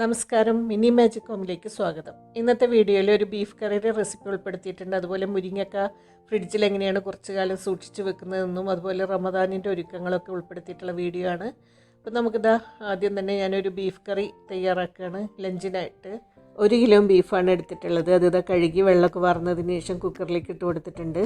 നമസ്കാരം. Mini magic ഹോമിലേക്ക് സ്വാഗതം. ഇന്നത്തെ വീഡിയോയിൽ ഒരു ബീഫ് കറിയുടെ റെസിപ്പി ഉൾപ്പെടുത്തിയിട്ടുണ്ട്. അതുപോലെ മുരിങ്ങക്ക ഫ്രിഡ്ജിൽ എങ്ങനെയാണ് കുറച്ച് കാലം സൂക്ഷിച്ച് വെക്കുന്നതെന്നും അതുപോലെ റമദാനിന്റെ ഒരുക്കങ്ങളൊക്കെ ഉൾപ്പെടുത്തിയിട്ടുള്ള വീഡിയോ ആണ്. അപ്പോൾ നമുക്കിതാ ആദ്യം തന്നെ ഞാനൊരു ബീഫ് കറി തയ്യാറാക്കുകയാണ്. ലഞ്ചിനായിട്ട് ഒരു കിലോ ബീഫാണ് എടുത്തിട്ടുള്ളത്. അത് ഇതാ കഴുകി വെള്ളമൊക്കെ വാർന്നതിന് ശേഷം കുക്കറിലേക്ക് ഇട്ട് കൊടുത്തിട്ടുണ്ട്.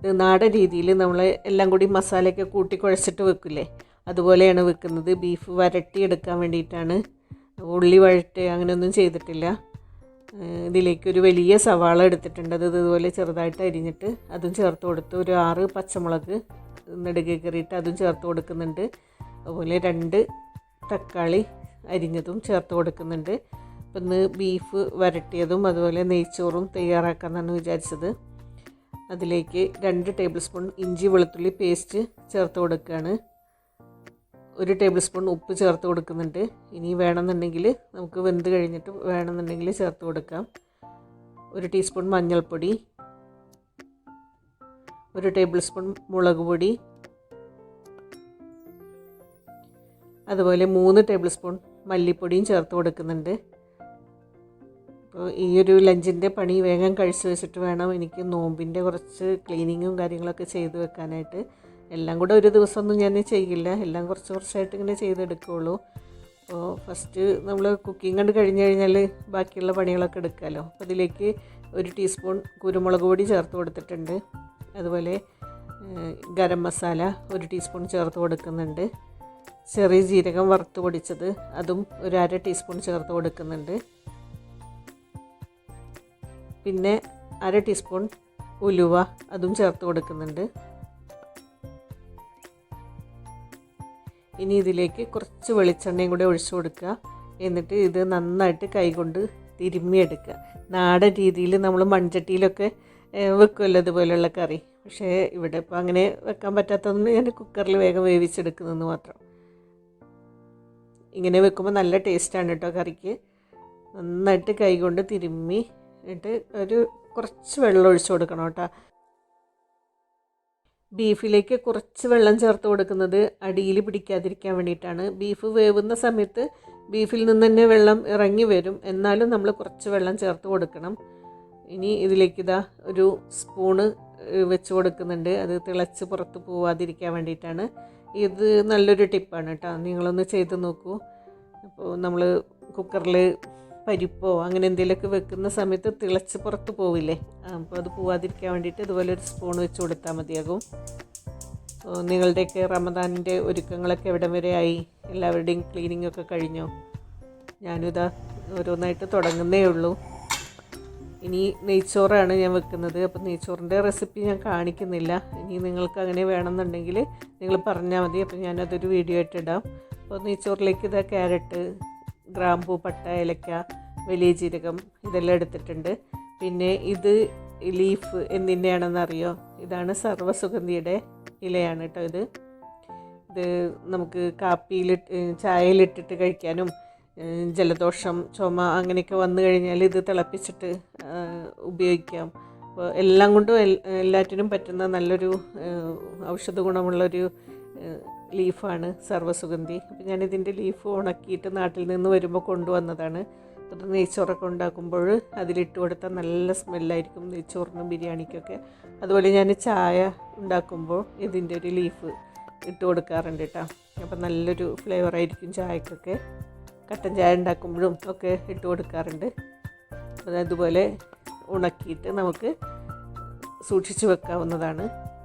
ഇത് നാടൻ രീതിയിൽ നമ്മൾ എല്ലാം കൂടി മസാലയൊക്കെ കൂട്ടി കുഴച്ചിട്ട് വെക്കില്ലേ? അതുപോലെയാണ് വെക്കുന്നത്. ബീഫ് വരട്ടിയെടുക്കാൻ വേണ്ടിയിട്ടാണ്. ഉള്ളി വഴറ്റ് അങ്ങനെയൊന്നും ചെയ്തിട്ടില്ല. ഇതിലേക്ക് ഒരു വലിയ സവാള എടുത്തിട്ടുണ്ട്. അത് ഇതുപോലെ ചെറുതായിട്ട് അരിഞ്ഞിട്ട് അതും ചേർത്ത് കൊടുത്ത് ഒരു ആറ് പച്ചമുളക് നെടുകെ കയറിയിട്ട് അതും ചേർത്ത് കൊടുക്കുന്നുണ്ട്. അതുപോലെ രണ്ട് തക്കാളി അരിഞ്ഞതും ചേർത്ത് കൊടുക്കുന്നുണ്ട്. ഇന്ന് ബീഫ് വരട്ടിയതും അതുപോലെ നെയ്ച്ചോറും തയ്യാറാക്കാമെന്നാണ് വിചാരിച്ചത്. അതിലേക്ക് രണ്ട് ടേബിൾ സ്പൂൺ ഇഞ്ചി വെളുത്തുള്ളി പേസ്റ്റ് ചേർത്ത് കൊടുക്കുകയാണ്. ഒരു ടേബിൾ സ്പൂൺ ഉപ്പ് ചേർത്ത് കൊടുക്കുന്നുണ്ട്. ഇനി വേണമെന്നുണ്ടെങ്കിൽ നമുക്ക് വെന്ത് കഴിഞ്ഞിട്ട് വേണമെന്നുണ്ടെങ്കിൽ ചേർത്ത് കൊടുക്കാം. ഒരു ടീസ്പൂൺ മഞ്ഞൾപ്പൊടി ഒരു ടേബിൾ സ്പൂൺ മുളക് പൊടി അതുപോലെ മൂന്ന് ടേബിൾ സ്പൂൺ മല്ലിപ്പൊടിയും ചേർത്ത് കൊടുക്കുന്നുണ്ട്. അപ്പോൾ ഈ ഒരു ലഞ്ചിന്റെ പണി വേഗം കഴിച്ചു വെച്ചിട്ട് വേണം എനിക്ക് നോമ്പിന്റെ കുറച്ച് ക്ലീനിങ്ങും കാര്യങ്ങളൊക്കെ ചെയ്തു വെക്കാനായിട്ട്. എല്ലാം കൂടെ ഒരു ദിവസമൊന്നും ഞാൻ ചെയ്യില്ല. എല്ലാം കുറച്ച് കുറച്ചായിട്ട് ഇങ്ങനെ ചെയ്തെടുക്കുകയുള്ളൂ അപ്പോൾ ഫസ്റ്റ് നമ്മൾ കുക്കിംഗ് കണ്ട് കഴിഞ്ഞ് കഴിഞ്ഞാൽ ബാക്കിയുള്ള പണികളൊക്കെ എടുക്കാമല്ലോ അപ്പോൾ അതിലേക്ക് ഒരു ടീസ്പൂൺ കുരുമുളക് പൊടി ചേർത്ത് കൊടുത്തിട്ടുണ്ട്. അതുപോലെ ഗരം മസാല ഒരു ടീസ്പൂൺ ചേർത്ത് കൊടുക്കുന്നുണ്ട്. ചെറിയ ജീരകം വറുത്ത് പൊടിച്ചത് അതും ഒരു അര ടീസ്പൂൺ ചേർത്ത് കൊടുക്കുന്നുണ്ട്. പിന്നെ അര ടീസ്പൂൺ ഉലുവ അതും ചേർത്ത് കൊടുക്കുന്നുണ്ട്. ഇനി ഇതിലേക്ക് കുറച്ച് വെളിച്ചെണ്ണയും കൂടി ഒഴിച്ചു കൊടുക്കുക. എന്നിട്ട് ഇത് നന്നായിട്ട് കൈകൊണ്ട് തിരുമ്മിയെടുക്കുക. നാടൻ രീതിയിൽ നമ്മൾ മൺചട്ടിയിലൊക്കെ വെക്കുമല്ലോ ഇതുപോലെയുള്ള കറി. പക്ഷേ ഇവിടെ ഇപ്പോൾ അങ്ങനെ വെക്കാൻ പറ്റാത്തതുകൊണ്ട് ഞാൻ കുക്കറിൽ വേഗം വേവിച്ചെടുക്കുന്നതെന്ന് മാത്രം. ഇങ്ങനെ വെക്കുമ്പോൾ നല്ല ടേസ്റ്റാണ് കേട്ടോ കറിക്ക്. നന്നായിട്ട് കൈകൊണ്ട് തിരുമ്മി എന്നിട്ട് ഒരു കുറച്ച് വെള്ളം ഒഴിച്ചു കൊടുക്കണം കേട്ടോ ബീഫിലേക്ക് കുറച്ച് വെള്ളം ചേർത്ത് കൊടുക്കുന്നത് അടിയിൽ പിടിക്കാതിരിക്കാൻ വേണ്ടിയിട്ടാണ്. ബീഫ് വേവുന്ന സമയത്ത് ബീഫിൽ നിന്ന് തന്നെ വെള്ളം ഇറങ്ങി വരും. എന്നാലും നമ്മൾ കുറച്ച് വെള്ളം ചേർത്ത് കൊടുക്കണം. ഇനി ഇതിലേക്ക് ഇതാ ഒരു സ്പൂണ് വെച്ച് കൊടുക്കുന്നുണ്ട്. അത് തിളച്ച് പുറത്ത് പോവാതിരിക്കാൻ വേണ്ടിയിട്ടാണ്. ഇത് നല്ലൊരു ടിപ്പാണ് കേട്ടോ. നിങ്ങളൊന്ന് ചെയ്ത് നോക്കൂ. അപ്പോൾ നമ്മൾ കുക്കറിൽ പരിപ്പോ അങ്ങനെ എന്തെങ്കിലുമൊക്കെ വെക്കുന്ന സമയത്ത് തിളച്ച് പുറത്ത് പോവില്ലേ? അപ്പോൾ അത് പോവാതിരിക്കാൻ വേണ്ടിയിട്ട് ഇതുപോലെ ഒരു സ്പൂൺ വെച്ച് കൊടുത്താൽ മതിയാകും. നിങ്ങളുടെയൊക്കെ റമദാനിന്റെ ഒരുക്കങ്ങളൊക്കെ എവിടം വരെ ആയി? എല്ലാവരുടെയും ക്ലീനിങ് ഒക്കെ കഴിഞ്ഞോ? ഞാനും ഇതാ ഓരോന്നായിട്ട് തുടങ്ങുന്നേ ഉള്ളൂ. ഇനി നെയ്ച്ചോറാണ് ഞാൻ വെക്കുന്നത്. അപ്പം നെയ്ച്ചോറിന്റെ റെസിപ്പി ഞാൻ കാണിക്കുന്നില്ല. ഇനി നിങ്ങൾക്ക് അങ്ങനെ വേണമെന്നുണ്ടെങ്കിൽ നിങ്ങൾ പറഞ്ഞാൽ മതി. അപ്പം ഞാനതൊരു വീഡിയോ ആയിട്ട് ഇടാം. അപ്പോൾ നെയ്ച്ചോറിലേക്ക് ഇതാ ക്യാരറ്റ് ഗ്രാമ്പൂ പട്ട ഏലക്ക വലിയ ജീരകം ഇതെല്ലാം എടുത്തിട്ടുണ്ട്. പിന്നെ ഇത് ലീഫ് എന്തിന്റെയാണെന്ന് അറിയോ ഇതാണ് സർവസുഗന്ധിയുടെ ഇലയാണ് കേട്ടോ ഇത്. ഇത് നമുക്ക് കാപ്പിയിലിട്ട് ചായയിലിട്ടിട്ട് കഴിക്കാനും ജലദോഷം ചുമ അങ്ങനെയൊക്കെ വന്നു കഴിഞ്ഞാൽ ഇത് തിളപ്പിച്ചിട്ട് ഉപയോഗിക്കാം. അപ്പോൾ എല്ലാം കൊണ്ടും എല്ലാറ്റിനും പറ്റുന്ന നല്ലൊരു ഔഷധ ഗുണമുള്ളൊരു ലീഫാണ് സർവസുഗന്ധി. അപ്പോൾ ഞാനിതിന്റെ ലീഫ് ഉണക്കിയിട്ട് നാട്ടിൽ നിന്ന് വരുമ്പോൾ കൊണ്ടുവന്നതാണ്. എന്നിട്ട് നെയ്ച്ചോറൊക്കെ ഉണ്ടാക്കുമ്പോൾ അതിലിട്ട് കൊടുത്താൽ നല്ല സ്മെല്ലായിരിക്കും നെയ്ച്ചോറിനും ബിരിയാണിക്കൊക്കെ. അതുപോലെ ഞാൻ ചായ ഉണ്ടാക്കുമ്പോൾ ഇതിന്റെ ഒരു ലീഫ് ഇട്ട് കൊടുക്കാറുണ്ട് കേട്ടോ. അപ്പം നല്ലൊരു ഫ്ലേവറായിരിക്കും ചായക്കൊക്കെ. കട്ടൻ ചായ ഉണ്ടാക്കുമ്പോഴും ഒക്കെ ഇട്ട് കൊടുക്കാറുണ്ട്. അത് അതുപോലെ ഉണക്കിയിട്ട് നമുക്ക് സൂക്ഷിച്ചു വെക്കാവുന്നതാണ്.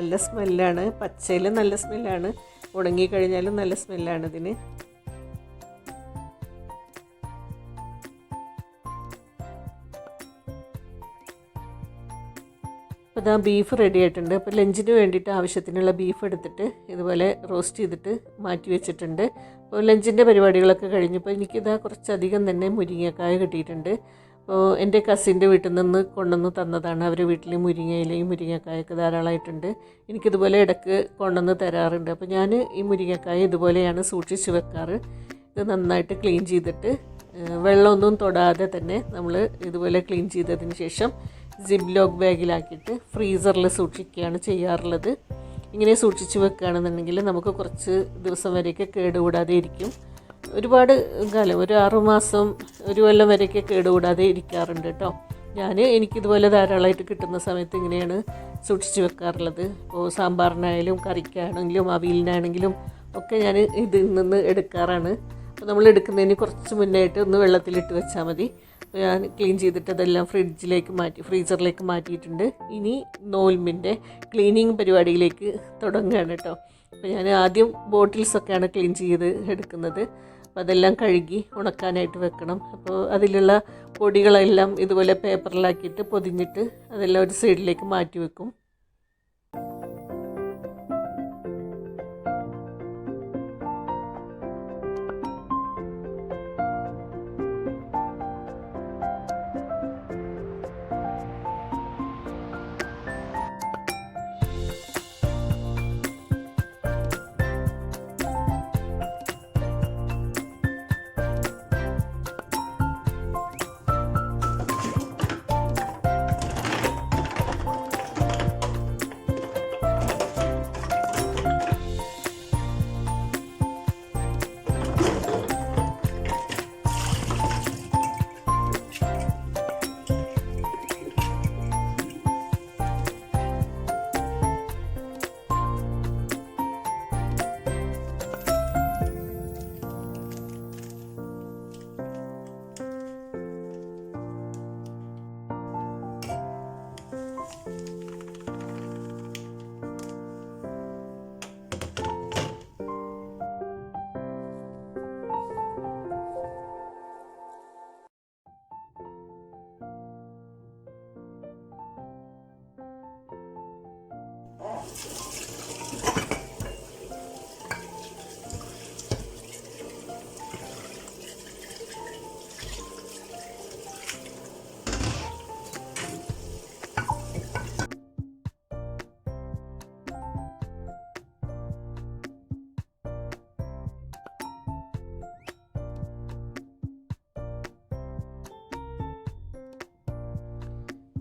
നല്ല സ്മെല്ലാണ്. പച്ചയിൽ നല്ല സ്മെല്ലാണ്. ഉണങ്ങിക്കഴിഞ്ഞാലും നല്ല സ്മെല്ലാണ് ഇതിന്. അപ്പോൾ ഇതാ ബീഫ് റെഡി ആയിട്ടുണ്ട്. അപ്പോൾ ലഞ്ചിന് വേണ്ടിയിട്ട് ആവശ്യത്തിനുള്ള ബീഫ് എടുത്തിട്ട് ഇതുപോലെ റോസ്റ്റ് ചെയ്തിട്ട് മാറ്റി വെച്ചിട്ടുണ്ട്. അപ്പോൾ ലഞ്ചിന്റെ പരിപാടികളൊക്കെ കഴിഞ്ഞപ്പോൾ എനിക്കിതാ കുറച്ചധികം തന്നെ മുരിങ്ങക്കായ കിട്ടിയിട്ടുണ്ട്. എന്റെ കസിന്റെ വീട്ടിൽ നിന്ന് കൊണ്ടുവന്ന് തന്നതാണ്. അവരുടെ വീട്ടിൽ മുരിങ്ങയിലയും മുരിങ്ങക്കായൊക്കെ ധാരാളമായിട്ടുണ്ട്. എനിക്കിതുപോലെ ഇടയ്ക്ക് കൊണ്ടുവന്ന് തരാറുണ്ട്. അപ്പോൾ ഞാൻ ഈ മുരിങ്ങക്കായ ഇതുപോലെയാണ് സൂക്ഷിച്ച് വെക്കാറ്. ഇത് നന്നായിട്ട് ക്ലീൻ ചെയ്തിട്ട് വെള്ളമൊന്നും തൊടാതെ തന്നെ നമ്മൾ ഇതുപോലെ ക്ലീൻ ചെയ്തതിന് ശേഷം സിബ് ലോക്ക് ബാഗിലാക്കിയിട്ട് ഫ്രീസറിൽ സൂക്ഷിക്കുകയാണ് ചെയ്യാറുള്ളത്. ഇങ്ങനെ സൂക്ഷിച്ച് വെക്കുകയാണെന്നുണ്ടെങ്കിൽ നമുക്ക് കുറച്ച് ദിവസം വരെയൊക്കെ കേടുകൂടാതെ ഇരിക്കും. ഒരുപാട് കാലം ഒരു ആറുമാസം ഒരു കൊല്ലം വരെയൊക്കെ കേടുകൂടാതെ ഇരിക്കാറുണ്ട് കേട്ടോ. ഞാൻ എനിക്കിതുപോലെ ധാരാളമായിട്ട് കിട്ടുന്ന സമയത്ത് ഇങ്ങനെയാണ് സൂക്ഷിച്ച് വെക്കാറുള്ളത്. ഇപ്പോൾ സാമ്പാറിനായാലും കറിക്കാണെങ്കിലും അവിയലിനാണെങ്കിലും ഒക്കെ ഞാൻ ഇതിൽ നിന്ന് എടുക്കാറാണ്. അപ്പോൾ നമ്മൾ എടുക്കുന്നതിന് കുറച്ച് മുന്നായിട്ട് ഒന്ന് വെള്ളത്തിലിട്ട് വെച്ചാൽ മതി. അപ്പോൾ ഞാൻ ക്ലീൻ ചെയ്തിട്ട് അതെല്ലാം ഫ്രിഡ്ജിലേക്ക് മാറ്റി ഫ്രീസറിലേക്ക് മാറ്റിയിട്ടുണ്ട്. ഇനി നോൽമിന്റെ ക്ലീനിങ് പരിപാടിയിലേക്ക് തുടങ്ങുകയാണ് കേട്ടോ. അപ്പോൾ ഞാൻ ആദ്യം ബോട്ടിൽസൊക്കെയാണ് ക്ലീൻ ചെയ്ത് എടുക്കുന്നത്. അപ്പോൾ അതെല്ലാം കഴുകി ഉണക്കാനായിട്ട് വെക്കണം. അപ്പോൾ അതിലുള്ള പൊടികളെല്ലാം ഇതുപോലെ പേപ്പറിലാക്കിയിട്ട് പൊതിഞ്ഞിട്ട് അതെല്ലാം ഒരു സൈഡിലേക്ക് മാറ്റി വെക്കും.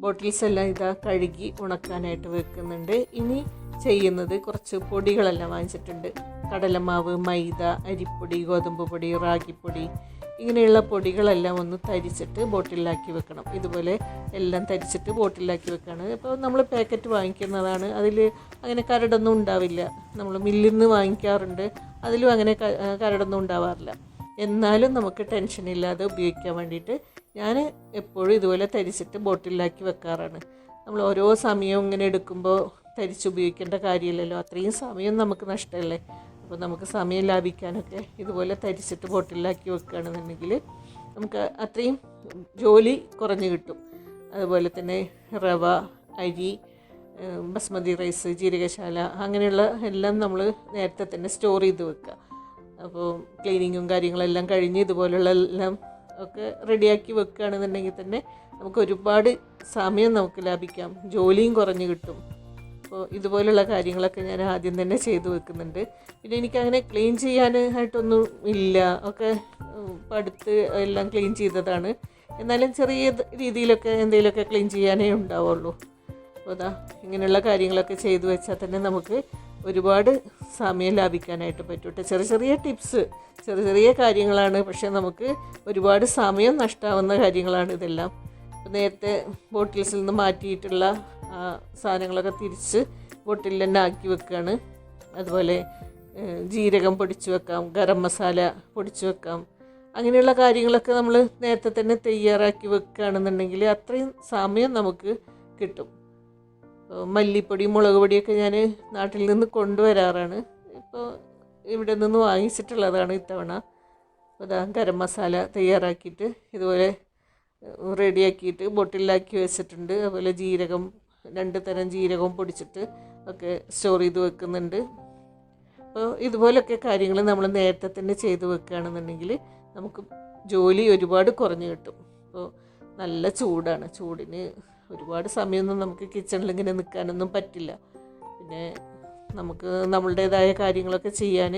ബോട്ടിൽസ് എല്ലാം ഇതാ കഴുകി ഉണക്കാനായിട്ട് വെക്കുന്നുണ്ട്. ഇനി ചെയ്യുന്നത് കുറച്ച് പൊടികളെല്ലാം വാങ്ങിച്ചിട്ടുണ്ട്. കടലമാവ് മൈദ അരിപ്പൊടി ഗോതമ്പ് പൊടി റാഗിപ്പൊടി ഇങ്ങനെയുള്ള പൊടികളെല്ലാം ഒന്ന് തരിച്ചിട്ട് ബോട്ടിലാക്കി വെക്കണം. ഇതുപോലെ എല്ലാം തരിച്ചിട്ട് ബോട്ടിലാക്കി വെക്കുകയാണ് അപ്പോൾ നമ്മൾ പാക്കറ്റ് വാങ്ങിക്കുന്നതാണ്. അതിൽ അങ്ങനെ കരടൊന്നും ഉണ്ടാവില്ല. നമ്മൾ മില്ലിൽ നിന്ന് വാങ്ങിക്കാറുണ്ട്. അതിലും അങ്ങനെ കരടൊന്നും ഉണ്ടാവാറില്ല. എന്നാലും നമുക്ക് ടെൻഷൻ ഇല്ലാതെ ഉപയോഗിക്കാൻ വേണ്ടിയിട്ട് ഞാൻ എപ്പോഴും ഇതുപോലെ തരിച്ചിട്ട് ബോട്ടിലാക്കി വെക്കാറാണ്. നമ്മൾ ഓരോ സമയവും ഇങ്ങനെ എടുക്കുമ്പോൾ തരിച്ച് ഉപയോഗിക്കേണ്ട കാര്യമില്ലല്ലോ. അത്രയും സമയം നമുക്ക് നഷ്ടമല്ലേ അപ്പോൾ നമുക്ക് സമയം ലാഭിക്കാനൊക്കെ ഇതുപോലെ തരിച്ചിട്ട് ബോട്ടിലാക്കി വെക്കുകയാണെന്നുണ്ടെങ്കിൽ നമുക്ക് അത്രയും ജോലി കുറഞ്ഞു കിട്ടും. അതുപോലെ തന്നെ റവ അരി ബസ്മതി റൈസ് ജീരകശാല അങ്ങനെയുള്ള എല്ലാം നമ്മൾ നേരത്തെ തന്നെ സ്റ്റോർ ചെയ്ത് വെക്കുക. അപ്പോൾ ക്ലീനിങ്ങും കാര്യങ്ങളെല്ലാം കഴിഞ്ഞ് ഇതുപോലുള്ള എല്ലാം ഒക്കെ റെഡിയാക്കി വെക്കുകയാണെന്നുണ്ടെങ്കിൽ തന്നെ നമുക്ക് ഒരുപാട് സമയം നമുക്ക് ലാഭിക്കാം. ജോലിയും കുറഞ്ഞു കിട്ടും. അപ്പോൾ ഇതുപോലുള്ള കാര്യങ്ങളൊക്കെ ഞാൻ ആദ്യം തന്നെ ചെയ്തു വെക്കുന്നുണ്ട്. പിന്നെ എനിക്കങ്ങനെ ക്ലീൻ ചെയ്യാനായിട്ടൊന്നും ഇല്ല. ഒക്കെ പടുത്ത് എല്ലാം ക്ലീൻ ചെയ്തതാണ്. എന്നാലും ചെറിയ രീതിയിലൊക്കെ എന്തെങ്കിലുമൊക്കെ ക്ലീൻ ചെയ്യാനേ ഉണ്ടാവുള്ളൂ. അപ്പോൾ അതാ ഇങ്ങനെയുള്ള കാര്യങ്ങളൊക്കെ ചെയ്തു വെച്ചാൽ തന്നെ നമുക്ക് ഒരുപാട് സമയം ലാഭിക്കാനായിട്ട് പറ്റും ട്ടോ. ചെറിയ ചെറിയ ടിപ്സ് ചെറിയ ചെറിയ കാര്യങ്ങളാണ്. പക്ഷേ നമുക്ക് ഒരുപാട് സമയം നഷ്ടാവുന്ന കാര്യങ്ങളാണ് ഇതെല്ലാം. നേരത്തെ ബോട്ടിൽസിൽ നിന്ന് മാറ്റിയിട്ടുള്ള സാധനങ്ങളൊക്കെ തിരിച്ച് ബോട്ടിൽ തന്നെ ആക്കി വെക്കുകയാണ് അതുപോലെ ജീരകം പൊടിച്ച് വെക്കാം ഗരം മസാല പൊടിച്ച് വെക്കാം. അങ്ങനെയുള്ള കാര്യങ്ങളൊക്കെ നമ്മൾ നേരത്തെ തന്നെ തയ്യാറാക്കി വെക്കുകയാണെന്നുണ്ടെങ്കിൽ അത്രയും സമയം നമുക്ക് കിട്ടും. മല്ലിപ്പൊടി മുളക് പൊടിയൊക്കെ ഞാൻ നാട്ടിൽ നിന്ന് കൊണ്ടുവരാറാണ്. ഇപ്പോൾ ഇവിടെ നിന്ന് വാങ്ങിച്ചിട്ടുള്ളതാണ് ഇത്തവണ. ഇതാ ഗരം മസാല തയ്യാറാക്കിയിട്ട് ഇതുപോലെ റെഡിയാക്കിയിട്ട് ബോട്ടിലാക്കി വെച്ചിട്ടുണ്ട്. അതുപോലെ ജീരകം രണ്ട് തരം ജീരകവും പൊടിച്ചിട്ട് ഒക്കെ സ്റ്റോർ ചെയ്ത് വെക്കുന്നുണ്ട്. അപ്പോൾ ഇതുപോലൊക്കെ കാര്യങ്ങൾ നമ്മൾ നേരത്തെ തന്നെ ചെയ്ത് വെക്കുകയാണെന്നുണ്ടെങ്കിൽ നമുക്ക് ജോലി ഒരുപാട് കുറഞ്ഞു കിട്ടും. അപ്പോൾ നല്ല ചൂടാണ്. ചൂടിന് ഒരുപാട് സമയമൊന്നും നമുക്ക് കിച്ചണിൽ ഇങ്ങനെ നിൽക്കാനൊന്നും പറ്റില്ല. പിന്നെ നമുക്ക് നമ്മളുടേതായ കാര്യങ്ങളൊക്കെ ചെയ്യാൻ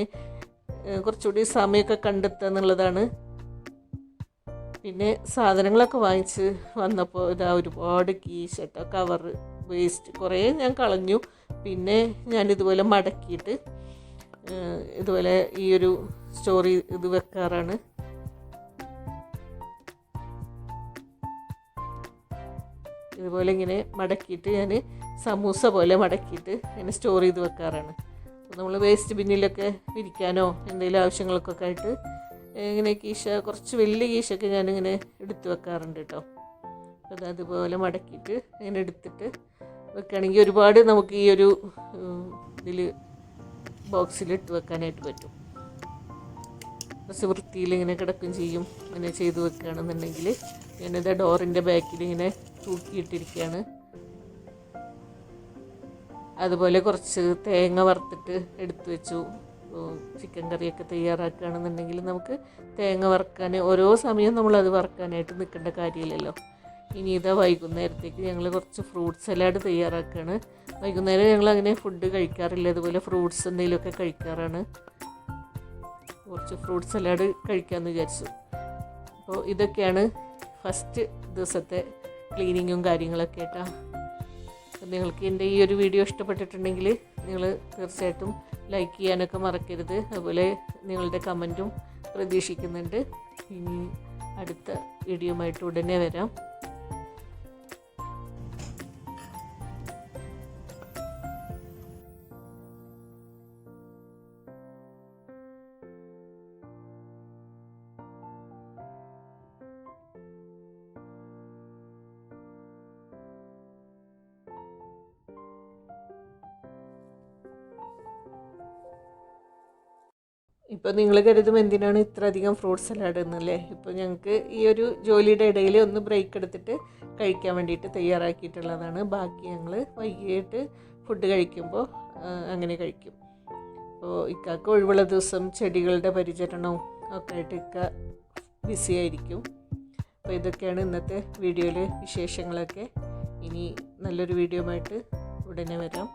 കുറച്ചുകൂടി സമയമൊക്കെ കണ്ടെത്തുക എന്നുള്ളതാണ് പിന്നെ സാധനങ്ങളൊക്കെ വാങ്ങിച്ച് വന്നപ്പോൾ ഇതാ ഒരുപാട് കീശട്ട കവറ് വേസ്റ്റ് കുറേ ഞാൻ കളഞ്ഞു. പിന്നെ ഞാൻ ഇതുപോലെ മടക്കിയിട്ട് ഇതുപോലെ ഈ ഒരു സ്റ്റോറി ഇത് വെക്കാറാണ്. ഇതുപോലെ ഇങ്ങനെ മടക്കിയിട്ട് ഞാൻ സമൂസ പോലെ മടക്കിയിട്ട് ഇങ്ങനെ സ്റ്റോർ ചെയ്ത് വെക്കാറാണ്. നമ്മൾ വേസ്റ്റ് ബിന്നിലൊക്കെ വിരിക്കാനോ എന്തെങ്കിലും ആവശ്യങ്ങൾക്കൊക്കെ ആയിട്ട് ഇങ്ങനെ കീശ കുറച്ച് വലിയ കീശൊക്കെ ഞാനിങ്ങനെ എടുത്ത് വെക്കാറുണ്ട് കേട്ടോ. അത് അതുപോലെ മടക്കിയിട്ട് ഇങ്ങനെ എടുത്തിട്ട് വെക്കുകയാണെങ്കിൽ ഒരുപാട് നമുക്ക് ഈ ഒരു ഇതിൽ ബോക്സിൽ ഇട്ട് വെക്കാനായിട്ട് പറ്റും. കുറച്ച് വൃത്തിയിൽ ഇങ്ങനെ കിടക്കുകയും ചെയ്യും അങ്ങനെ ചെയ്ത് വെക്കുകയാണെന്നുണ്ടെങ്കിൽ ഞാനിത് ഡോറിന്റെ ബാക്കിൽ ഇങ്ങനെ തൂക്കിയിട്ടിരിക്കുകയാണ്. അതുപോലെ കുറച്ച് തേങ്ങ വറുത്തിട്ട് എടുത്തു വെച്ചു. ചിക്കൻ കറിയൊക്കെ തയ്യാറാക്കുകയാണെന്നുണ്ടെങ്കിൽ നമുക്ക് തേങ്ങ വറുക്കാൻ ഓരോ സമയം നമ്മളത് വറുക്കാനായിട്ട് നിൽക്കേണ്ട കാര്യമില്ലല്ലോ. ഇനി ഇതാ വൈകുന്നേരത്തേക്ക് ഞങ്ങൾ കുറച്ച് ഫ്രൂട്ട്സ് സലാഡ് തയ്യാറാക്കുകയാണ്. വൈകുന്നേരം ഞങ്ങൾ അങ്ങനെ ഫുഡ് കഴിക്കാറില്ല. അതുപോലെ ഫ്രൂട്ട്സ് എന്തെങ്കിലുമൊക്കെ കഴിക്കാറാണ്. കുറച്ച് ഫ്രൂട്ട് സലാഡ് കഴിക്കാമെന്ന് വിചാരിച്ചു. അപ്പോൾ ഇതൊക്കെയാണ് ഫസ്റ്റ് ദിവസത്തെ ക്ലീനിങ്ങും കാര്യങ്ങളൊക്കെ കേട്ടോ നിങ്ങൾക്ക് എന്റെ ഈ ഒരു വീഡിയോ ഇഷ്ടപ്പെട്ടിട്ടുണ്ടെങ്കിൽ നിങ്ങൾ തീർച്ചയായിട്ടും ലൈക്ക് ചെയ്യാനൊക്കെ മറക്കരുത്. അതുപോലെ നിങ്ങളുടെ കമന്റും പ്രതീക്ഷിക്കുന്നുണ്ട്. ഇനി അടുത്ത വീഡിയോയുമായിട്ട് ഉടനെ വരാം. ഇപ്പോൾ നിങ്ങൾ കരുതും എന്തിനാണ് ഇത്ര അധികം ഫ്രൂട്ട് സലാഡ് എന്നല്ലേ ഇപ്പോൾ ഞങ്ങൾക്ക് ഈ ഒരു ജോലിയുടെ ഇടയിൽ ഒന്ന് ബ്രേക്ക് എടുത്തിട്ട് കഴിക്കാൻ വേണ്ടിയിട്ട് തയ്യാറാക്കിയിട്ടുള്ളതാണ്. ബാക്കി ഞങ്ങൾ വൈകിട്ട് ഫുഡ് കഴിക്കുമ്പോൾ അങ്ങനെ കഴിക്കും. അപ്പോൾ ഇക്കാക്ക് ഒഴിവുള്ള ദിവസം ചെടികളുടെ പരിചരണവും ഒക്കെ ആയിട്ട് ഇക്ക ബിസി ആയിരിക്കും. അപ്പോൾ ഇതൊക്കെയാണ് ഇന്നത്തെ വീഡിയോയിലെ വിശേഷങ്ങളൊക്കെ. ഇനി നല്ലൊരു വീഡിയോ ആയിട്ട് ഉടനെ വരാം.